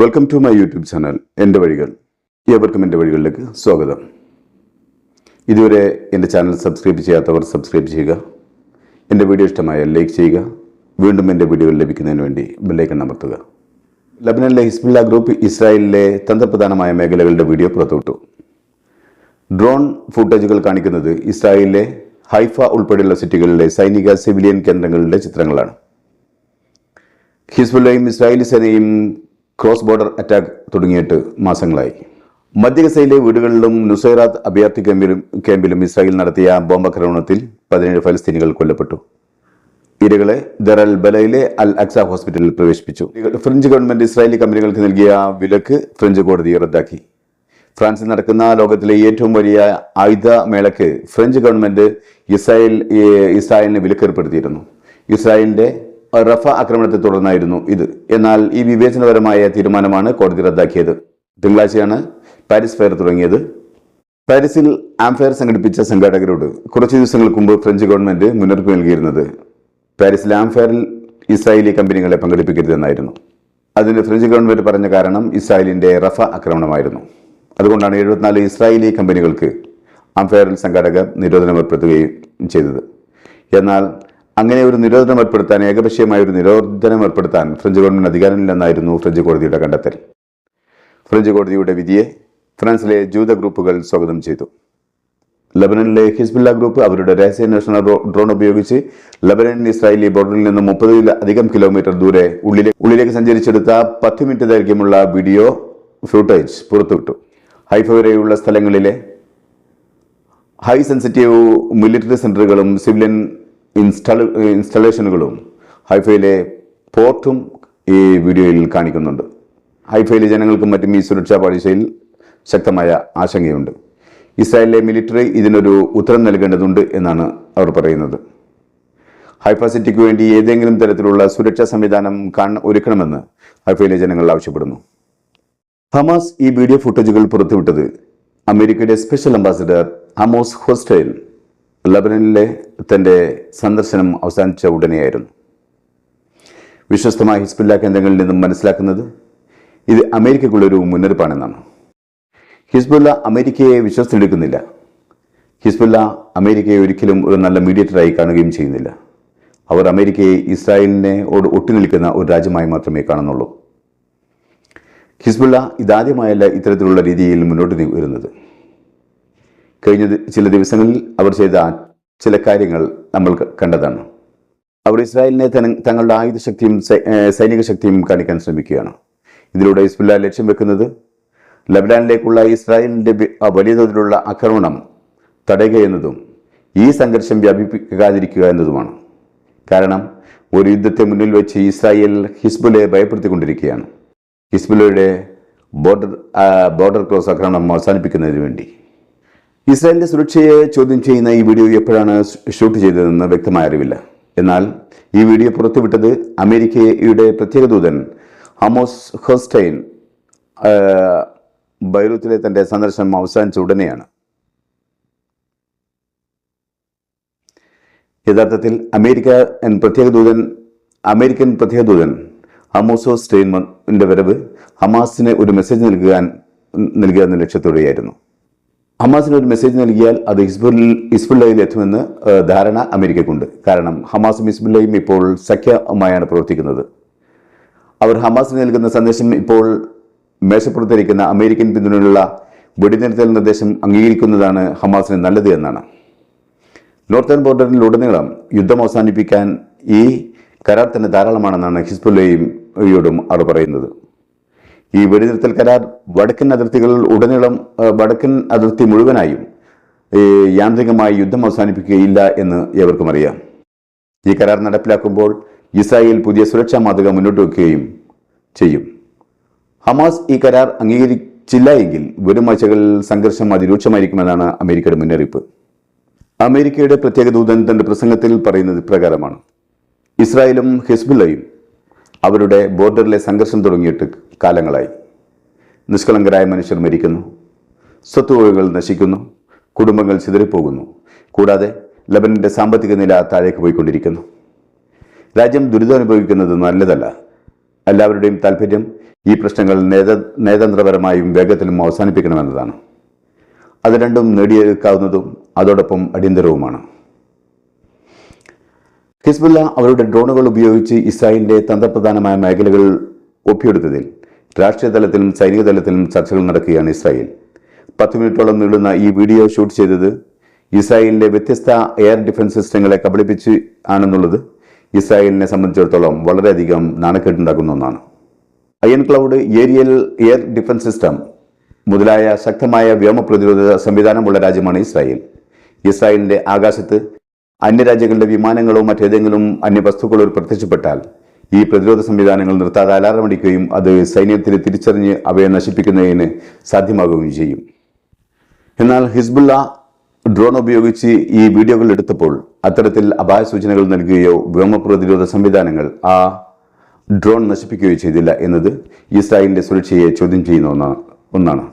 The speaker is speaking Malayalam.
Welcome to my YouTube channel എന്റെ വഴികൾ. ഏവർക്കും എന്റെ വഴികളിലേക്ക് സ്വാഗതം. ഇതുവരെ എന്റെ ചാനൽ സബ്സ്ക്രൈബ് ചെയ്യാത്തവർ സബ്സ്ക്രൈബ് ചെയ്യുക. എന്റെ വീഡിയോ ഇഷ്ടമായാൽ ലൈക്ക് ചെയ്യുക. വീണ്ടും എന്റെ വീഡിയോകൾ ലഭിക്കുന്നതിന് വേണ്ടി ബെല്ലൈക്കൺ അമർത്തുക. ലബനനിലെ ഹിസ്ബുല്ല ഗ്രൂപ്പ് ഇസ്രായേലിലെ തന്ത്രപ്രധാനമായ മേഖലകളുടെ വീഡിയോ പുറത്തുവിട്ടു. ഡ്രോൺ ഫുട്ടേജുകൾ കാണിക്കുന്നത് ഇസ്രായേലിലെ ഹൈഫ ഉൾപ്പെടെയുള്ള സിറ്റികളിലെ സൈനിക സിവിലിയൻ കേന്ദ്രങ്ങളുടെ ചിത്രങ്ങളാണ്. ഹിസ്ബുല്ലയും ഇസ്രായേലി സേനയും ക്രോസ് ബോർഡർ അറ്റാക്ക് തുടങ്ങിയിട്ട് മാസങ്ങളായി. മധ്യഗസയിലെ വീടുകളിലും നുസൈറാത്ത് അഭയാർത്ഥി ക്യാമ്പിലും ക്യാമ്പിലും ഇസ്രായേൽ നടത്തിയ ബോംബാക്രമണത്തിൽ പതിനേഴ് ഫലസ്തീനികൾ കൊല്ലപ്പെട്ടു. ഇരകളെ ദറൽ ബലയിലെ അൽ അക്സ ഹോസ്പിറ്റലിൽ പ്രവേശിപ്പിച്ചു. ഫ്രഞ്ച് ഗവൺമെന്റ് ഇസ്രായേലി കമ്പനികൾക്ക് നൽകിയ വിലക്ക് ഫ്രഞ്ച് കോടതി റദ്ദാക്കി. ഫ്രാൻസിൽ നടക്കുന്ന ലോകത്തിലെ ഏറ്റവും വലിയ ആയുധ മേളയ്ക്ക് ഫ്രഞ്ച് ഗവൺമെന്റ് ഇസ്രായേൽ ഇസ്രായേലിന് വിലക്കേർപ്പെടുത്തിയിരുന്നു. ഇസ്രായേലിന്റെ റഫ ആക്രമണത്തെ തുടർന്നായിരുന്നു ഇത്. എന്നാൽ ഈ വിവേചനപരമായ തീരുമാനമാണ് കോടതി റദ്ദാക്കിയത്. തിങ്കളാഴ്ചയാണ് പാരീസ് ഫെയർ തുടങ്ങിയത്. പാരീസിൽ ആംഫെയർ സംഘടിപ്പിച്ച സംഘാടകരോട് കുറച്ച് ദിവസങ്ങൾക്ക് മുമ്പ് ഫ്രഞ്ച് ഗവൺമെന്റ് മുന്നറിയിപ്പ് നൽകിയിരുന്നത് പാരീസിലെ ആംഫെയറിൽ ഇസ്രായേലി കമ്പനികളെ പങ്കെടുപ്പിക്കരുതെന്നായിരുന്നു. അതിന് ഫ്രഞ്ച് ഗവൺമെന്റ് പറഞ്ഞ കാരണം ഇസ്രായേലിന്റെ റഫ ആക്രമണമായിരുന്നു. അതുകൊണ്ടാണ് എഴുപത്തിനാല് ഇസ്രായേലി കമ്പനികൾക്ക് ആംഫെയറിൽ സംഘാടകർ നിരോധനം ഏർപ്പെടുത്തുകയും ചെയ്തത്. എന്നാൽ അങ്ങനെ ഒരു നിരോധനം ഏർപ്പെടുത്താൻ ഏകപക്ഷീയമായ ഒരു നിരോധനം ഏർപ്പെടുത്താൻ ഫ്രഞ്ച് ഗവൺമെന്റ് അധികാരമില്ലെന്നായിരുന്നു ഫ്രഞ്ച് കോടതിയുടെ കണ്ടെത്തൽ. ഫ്രഞ്ച് കോടതിയുടെ വിധിയെ ഫ്രാൻസിലെ ജൂത ഗ്രൂപ്പുകൾ സ്വാഗതം ചെയ്തു. ലബനനിലെ ഹിസ്ബുല്ല ഗ്രൂപ്പ് അവരുടെ രഹസ്യാന്വേഷണ ഡ്രോ- ഡ്രോൺ ഉപയോഗിച്ച് ലബനൻ ഇസ്രായേലി ബോർഡറിൽ നിന്ന് മുപ്പതിൽ അധികം കിലോമീറ്റർ ദൂരെ ഉള്ളിലെ ഉള്ളിലേക്ക് സഞ്ചരിച്ചെടുത്ത പത്ത് മിനിറ്റ് ദൈർഘ്യമുള്ള വീഡിയോ ഫുട്ടേജ് പുറത്തുവിട്ടു. ഹൈഫവരെയുള്ള സ്ഥലങ്ങളിലെ ഹൈ സെൻസിറ്റീവ് മിലിറ്ററി സെന്ററുകളും സിവിലിയൻ ഇൻസ്റ്റാള ഇൻസ്റ്റാളേഷനുകളും ഹൈഫൈയിലെ പോർട്ടും ഈ വീഡിയോയിൽ കാണിക്കുന്നുണ്ട്. ഹൈഫൈയിലെ ജനങ്ങൾക്കും മറ്റും ഈ സുരക്ഷാ പാളിച്ചയിൽ ശക്തമായ ആശങ്കയുണ്ട്. ഇസ്രായേലിലെ മിലിറ്ററി ഇതിനൊരു ഉത്തരം നൽകേണ്ടതുണ്ട് എന്നാണ് അവർ പറയുന്നത്. ഹൈഫ സിറ്റിക്ക് വേണ്ടി ഏതെങ്കിലും തരത്തിലുള്ള സുരക്ഷാ സംവിധാനം കാണ ഒരുക്കണമെന്ന് ഹൈഫയിലെ ജനങ്ങൾ ആവശ്യപ്പെടുന്നു. ഹമാസ് ഈ വീഡിയോ ഫുട്ടേജുകൾ പുറത്തുവിട്ടത് അമേരിക്കയുടെ സ്പെഷ്യൽ അംബാസിഡർ ഹമോസ് ഹോസ്റ്റൈൽ ലബനനിലെ തന്റെ സന്ദർശനം അവസാനിച്ച ഉടനെയായിരുന്നു. വിശ്വസ്തമായ ഹിസ്ബുല്ല കേന്ദ്രങ്ങളിൽ നിന്നും മനസ്സിലാക്കുന്നത് ഇത് അമേരിക്കയ്ക്കുള്ളൊരു മുന്നറിയിപ്പാണെന്നാണ്. ഹിസ്ബുല്ല അമേരിക്കയെ വിശ്വസിച്ചെടുക്കുന്നില്ല. ഹിസ്ബുല്ല അമേരിക്കയെ ഒരിക്കലും ഒരു നല്ല മീഡിയേറ്ററായി കാണുകയും ചെയ്യുന്നില്ല. അവർ അമേരിക്കയെ ഇസ്രായേലിനെ ഓട് ഒട്ടിനിൽക്കുന്ന ഒരു രാജ്യമായി മാത്രമേ കാണുന്നുള്ളൂ. ഹിസ്ബുള്ള ഇതാദ്യമായല്ല ഇത്തരത്തിലുള്ള രീതിയിൽ മുന്നോട്ട് വരുന്നത് കഴിഞ്ഞ ചില ദിവസങ്ങളിൽ അവർ ചെയ്ത ചില കാര്യങ്ങൾ നമ്മൾ കണ്ടതാണ്. അവർ ഇസ്രായേലിനെ തങ്ങളുടെ ആയുധശക്തിയും സൈനിക ശക്തിയും കാണിക്കാൻ ശ്രമിക്കുകയാണ്. ഇതിലൂടെ ഹിസ്ബുല്ല ലക്ഷ്യം വെക്കുന്നത് ലബനാനിലേക്കുള്ള ഇസ്രായേലിന്റെ വലിയ തോതിലുള്ള ആക്രമണം തടയുക എന്നതും ഈ സംഘർഷം വ്യാപിപ്പിക്കാതിരിക്കുക എന്നതുമാണ്. കാരണം ഒരു യുദ്ധത്തെ മുന്നിൽ വെച്ച് ഇസ്രായേൽ ഹിസ്ബുലയെ ഭയപ്പെടുത്തിക്കൊണ്ടിരിക്കുകയാണ്. ഹിസ്ബുലയുടെ ബോർഡർ ബോർഡർ ക്രോസ് ആക്രമണം അവസാനിപ്പിക്കുന്നതിന് വേണ്ടി. ഇസ്രായേലിന്റെ സുരക്ഷയെ ചോദ്യം ചെയ്യുന്ന ഈ വീഡിയോ എപ്പോഴാണ് ഷൂട്ട് ചെയ്തതെന്ന് വ്യക്തമായ അറിവില്ല. എന്നാൽ ഈ വീഡിയോ പുറത്തുവിട്ടത് അമേരിക്കയുടെ പ്രത്യേക ദൂതൻ ഹമോസ് ഹോസ്റ്റൈൻ ബൈറൂത്തിലെ തന്റെ സന്ദർശനം അവസാനിച്ച ഉടനെയാണ്. യഥാർത്ഥത്തിൽ അമേരിക്ക പ്രത്യേക ദൂതൻ അമേരിക്കൻ പ്രത്യേക ദൂതൻ ഹമോസോ സ്റ്റെയിൻമന്റെ വരവ് ഹമാസിന് ഒരു മെസ്സേജ് നൽകാൻ നൽകുക എന്ന ലക്ഷ്യത്തോടെയായിരുന്നു. ഹമാസിന് ഒരു മെസ്സേജ് നൽകിയാൽ അത് ഹിസ്ബുൽ ഹിസ്ബുല്ലയിൽ എത്തുമെന്ന് ധാരണ അമേരിക്കക്കുണ്ട് കാരണം ഹമാസും ഹിസ്ബുല്ലയും ഇപ്പോൾ സഖ്യമായാണ് പ്രവർത്തിക്കുന്നത്. അവർ ഹമാസിന് നൽകുന്ന സന്ദേശം ഇപ്പോൾ മേശപ്പുറത്തിരിക്കുന്ന അമേരിക്കൻ പിന്തുണയുള്ള വെടിനിർത്തൽ നിർദ്ദേശം അംഗീകരിക്കുന്നതാണ് ഹമാസിന് നല്ലത് എന്നാണ്. നോർത്തേൺ ബോർഡറിലുടനീളം യുദ്ധം അവസാനിപ്പിക്കാൻ ഈ കരാർ തന്നെ ധാരാളമാണെന്നാണ് ഹിസ്ബുല്ലയും യോടും അവർ പറയുന്നത്. ഈ വെടിനിർത്തൽ കരാർ വടക്കൻ അതിർത്തികളിൽ ഉടനീളം വടക്കൻ അതിർത്തി മുഴുവനായും യാന്ത്രികമായി യുദ്ധം അവസാനിപ്പിക്കുകയില്ല എന്ന് ഏവർക്കും അറിയാം. ഈ കരാർ നടപ്പിലാക്കുമ്പോൾ ഇസ്രായേൽ പുതിയ സുരക്ഷാ മാതൃക മുന്നോട്ട് വയ്ക്കുകയും ചെയ്യും. ഹമാസ് ഈ കരാർ അംഗീകരിച്ചില്ല എങ്കിൽ വരും ആഴ്ചകളിൽ സംഘർഷം അതിരൂക്ഷമായിരിക്കുമെന്നാണ് അമേരിക്കയുടെ മുന്നറിയിപ്പ്. അമേരിക്കയുടെ പ്രത്യേക ദൂതൻ തന്റെ പ്രസംഗത്തിൽ പറയുന്നത് പ്രകാരമാണ് ഇസ്രായേലും ഹിസ്ബുല്ലയും അവരുടെ ബോർഡറിലെ സംഘർഷം തുടങ്ങിയിട്ട് കാലങ്ങളായി. നിഷ്കളങ്കരായ മനുഷ്യർ മരിക്കുന്നു. സ്വത്തുവകകൾ നശിക്കുന്നു. കുടുംബങ്ങൾ ചിതറിപ്പോകുന്നു. കൂടാതെ ലബനന്റെ സാമ്പത്തിക നില താഴേക്ക് പോയിക്കൊണ്ടിരിക്കുന്നു. രാജ്യം ദുരിതം അനുഭവിക്കുന്നത് നല്ലതല്ല. എല്ലാവരുടെയും താല്പര്യം ഈ പ്രശ്നങ്ങൾ നേത നയതന്ത്രപരമായും വേഗത്തിലും അവസാനിപ്പിക്കണമെന്നതാണ്. അത് രണ്ടും നേടിയെടുക്കാവുന്നതും അതോടൊപ്പം അടിയന്തരവുമാണ്. ഹിസ്ബുല്ല അവരുടെ ഡ്രോണുകൾ ഉപയോഗിച്ച് ഇസ്രായേലിന്റെ തന്ത്രപ്രധാനമായ മേഖലകൾ ഒപ്പിയെടുത്തതിൽ രാഷ്ട്രീയ തലത്തിലും സൈനിക തലത്തിലും ചർച്ചകൾ നടക്കുകയാണ് ഇസ്രായേൽ. പത്ത് മിനിറ്റോളം നീളുന്ന ഈ വീഡിയോ ഷൂട്ട് ചെയ്തത് ഇസ്രായേലിന്റെ വ്യത്യസ്ത എയർ ഡിഫൻസ് സിസ്റ്റങ്ങളെ കബളിപ്പിച്ച് ആണെന്നുള്ളത് ഇസ്രായേലിനെ സംബന്ധിച്ചിടത്തോളം വളരെയധികം നാണക്കേട്ടുണ്ടാക്കുന്ന ഒന്നാണ്. Iron cloud aerial air defence system മുതലായ ശക്തമായ വ്യോമ പ്രതിരോധ സംവിധാനമുള്ള രാജ്യമാണ് ഇസ്രായേൽ. ഇസ്രായേലിന്റെ ആകാശത്ത് അന്യരാജ്യങ്ങളുടെ വിമാനങ്ങളോ മറ്റേതെങ്കിലും അന്യവസ്തുക്കളോ പ്രത്യക്ഷപ്പെട്ടാൽ ഈ പ്രതിരോധ സംവിധാനങ്ങൾ നിർത്താതെ അലാറം അടിക്കുകയും അത് സൈന്യത്തിന് തിരിച്ചറിഞ്ഞ് അവയെ നശിപ്പിക്കുന്നതിന് സാധ്യമാകുകയും ചെയ്യും. എന്നാൽ ഹിസ്ബുള്ള ഡ്രോൺ ഉപയോഗിച്ച് ഈ വീഡിയോകൾ എടുത്തപ്പോൾ അത്തരത്തിൽ അപായ സൂചനകൾ നൽകുകയോ വ്യോമ പ്രതിരോധ സംവിധാനങ്ങൾ ആ ഡ്രോൺ നശിപ്പിക്കുകയോ ചെയ്തില്ല എന്നത് ഇസ്രായേലിന്റെ സുരക്ഷയെ ചോദ്യം ചെയ്യുന്ന ഒന്നാണ്.